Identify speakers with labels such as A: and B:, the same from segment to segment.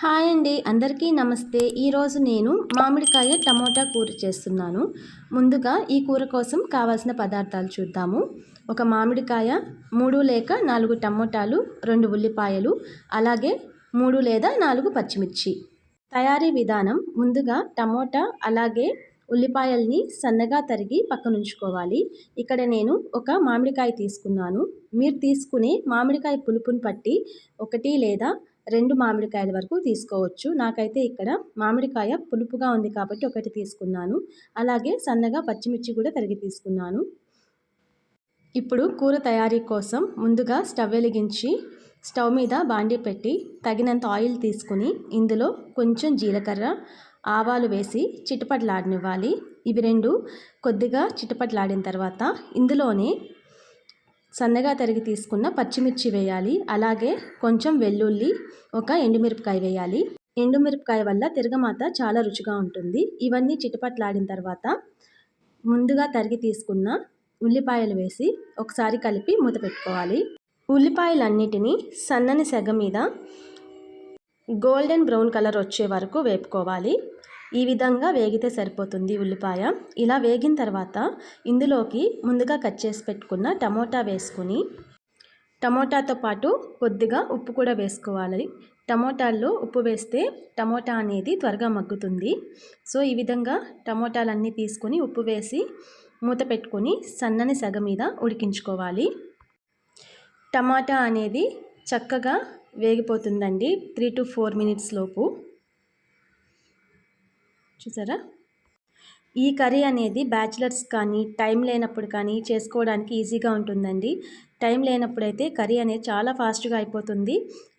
A: Hi అండి. అందరికీ నమస్తే. ఈరోజు నేను మామిడికాయ టమోటా కూర చేస్తున్నాను. ముందుగా ఈ కూర కోసం కావాల్సిన పదార్థాలు చూద్దాము. ఒక మామిడికాయ మూడు లేక నాలుగు టమోటాలు రెండు ఉల్లిపాయలు అలాగే మూడు లేదా నాలుగు పచ్చిమిర్చి. తయారీ విధానం ముందుగా టమోటా అలాగే ఉల్లిపాయల్ని సన్నగా తరిగి పక్కనుంచుకోవాలి. ఇక్కడ నేను ఒక మామిడికాయ తీసుకున్నాను. మీరు తీసుకునే మామిడికాయ పులుపుని పట్టి ఒకటి లేదా రెండు మామిడికాయల వరకు తీసుకోవచ్చు. నాకైతే ఇక్కడ మామిడికాయ పులుపుగా ఉంది కాబట్టి ఒకటి తీసుకున్నాను. అలాగే సన్నగా పచ్చిమిర్చి కూడా తరిగి తీసుకున్నాను. ఇప్పుడు కూర తయారీ కోసం ముందుగా స్టవ్ వెలిగించి స్టవ్ మీద బాండీ పెట్టి తగినంత ఆయిల్ తీసుకుని ఇందులో కొంచెం జీలకర్ర ఆవాలు వేసి చిటపట్లాడనివ్వాలి. ఇవి రెండు కొద్దిగా చిటపట్లాడిన తర్వాత ఇందులోనే సన్నగా తరిగి తీసుకున్న పచ్చిమిర్చి వేయాలి. అలాగే కొంచెం వెల్లుల్లి ఒక ఎండుమిరపకాయ వేయాలి. ఎండుమిరపకాయ వల్ల తిరగమాత చాలా రుచిగా ఉంటుంది. ఇవన్నీ చిటపట్లాడిన తర్వాత ముందుగా తరిగి తీసుకున్న ఉల్లిపాయలు వేసి ఒకసారి కలిపి మూత పెట్టుకోవాలి. ఉల్లిపాయలన్నిటినీ సన్నని సెగ మీద గోల్డెన్ బ్రౌన్ కలర్ వచ్చే వరకు వేపుకోవాలి. ఈ విధంగా వేగితే సరిపోతుంది ఉల్లిపాయ. ఇలా వేగిన తర్వాత ఇందులోకి ముందుగా కట్ చేసి పెట్టుకున్న టమోటా వేసుకుని టమోటాతో పాటు కొద్దిగా ఉప్పు కూడా వేసుకోవాలి. టమోటాల్లో ఉప్పు వేస్తే టమోటా అనేది త్వరగా మగ్గుతుంది. సో ఈ విధంగా టమోటాలన్నీ తీసుకొని ఉప్పు వేసి మూత పెట్టుకొని సన్నని సగ మీద ఉడికించుకోవాలి. టమాటా అనేది చక్కగా వేగిపోతుందండి త్రీ టు ఫోర్ మినిట్స్ లోపు. చూసారా? ఈ కర్రీ అనేది బ్యాచిలర్స్ కానీ టైం లేనప్పుడు కానీ చేసుకోవడానికి ఈజీగా ఉంటుందండి. టైం లేనప్పుడైతే కర్రీ అనేది చాలా ఫాస్ట్గా అయిపోతుంది.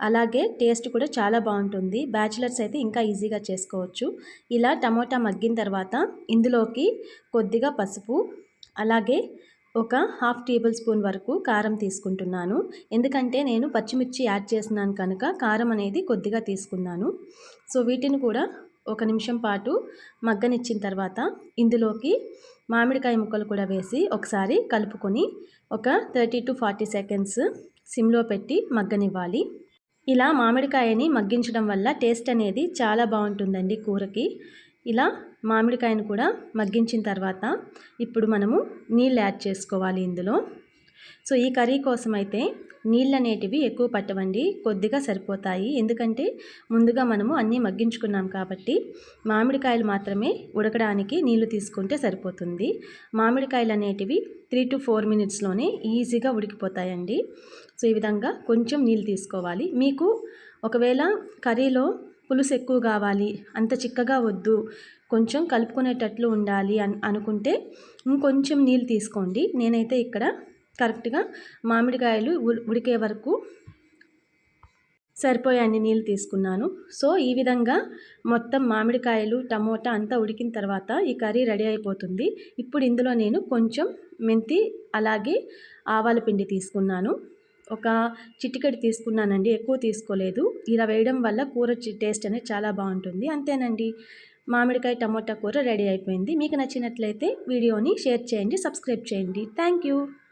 A: అలాగే టేస్ట్ కూడా చాలా బాగుంటుంది. బ్యాచిలర్స్ అయితే ఇంకా ఈజీగా చేసుకోవచ్చు. ఇలా టమోటా మగ్గిన తర్వాత ఇందులోకి కొద్దిగా పసుపు అలాగే ఒక హాఫ్ టేబుల్ స్పూన్ వరకు కారం తీసుకుంటున్నాను. ఎందుకంటే నేను పచ్చిమిర్చి యాడ్ చేసినాను కనుక కారం అనేది కొద్దిగా తీసుకున్నాను. సో వీటిని కూడా ఒక నిమిషం పాటు మగ్గనిచ్చిన తర్వాత ఇందులోకి మామిడికాయ ముక్కలు కూడా వేసి ఒకసారి కలుపుకొని ఒక థర్టీ టు ఫార్టీ సెకండ్స్ సిమ్లో పెట్టి మగ్గనివ్వాలి. ఇలా మామిడికాయని మగ్గించడం వల్ల టేస్ట్ అనేది చాలా బాగుంటుందండి కూరకి. ఇలా మామిడికాయను కూడా మగ్గించిన తర్వాత ఇప్పుడు మనము నీళ్ళు యాడ్ చేసుకోవాలి ఇందులో. సో ఈ కర్రీ కోసం అయితే నీళ్ళు అనేటివి ఎక్కువ పట్టవండి కొద్దిగా సరిపోతాయి. ఎందుకంటే ముందుగా మనము అన్నీ మగ్గించుకున్నాం కాబట్టి మామిడికాయలు మాత్రమే ఉడకడానికి నీళ్ళు తీసుకుంటే సరిపోతుంది. మామిడికాయలు అనేటివి త్రీ టు ఫోర్ మినిట్స్లోనే ఈజీగా ఉడికిపోతాయండి. సో ఈ విధంగా కొంచెం నీళ్ళు తీసుకోవాలి. మీకు ఒకవేళ కర్రీలో పులుసు ఎక్కువ కావాలి అంత చిక్కగా వద్దు కొంచెం కలుపుకునేటట్లు ఉండాలి అనుకుంటే ఇంకొంచెం నీళ్ళు తీసుకోండి. నేనైతే ఇక్కడ కరెక్ట్గా మామిడికాయలు ఉడికే వరకు సరిపోయే అన్ని నీళ్ళు తీసుకున్నాను. సో ఈ విధంగా మొత్తం మామిడికాయలు టమోటా అంతా ఉడికిన తర్వాత ఈ కర్రీ రెడీ అయిపోతుంది. ఇప్పుడు ఇందులో నేను కొంచెం మెంతి అలాగే ఆవాల పిండి తీసుకున్నాను. ఒక చిటికెడు తీసుకున్నానండి ఎక్కువ తీసుకోలేదు. ఇలా వేయడం వల్ల కూర టేస్ట్ అనేది చాలా బాగుంటుంది. అంతేనండి. మామిడికాయ టమోటా కూర రెడీ అయిపోయింది. మీకు నచ్చినట్లయితే వీడియోని షేర్ చేయండి సబ్స్క్రైబ్ చేయండి. Thank you.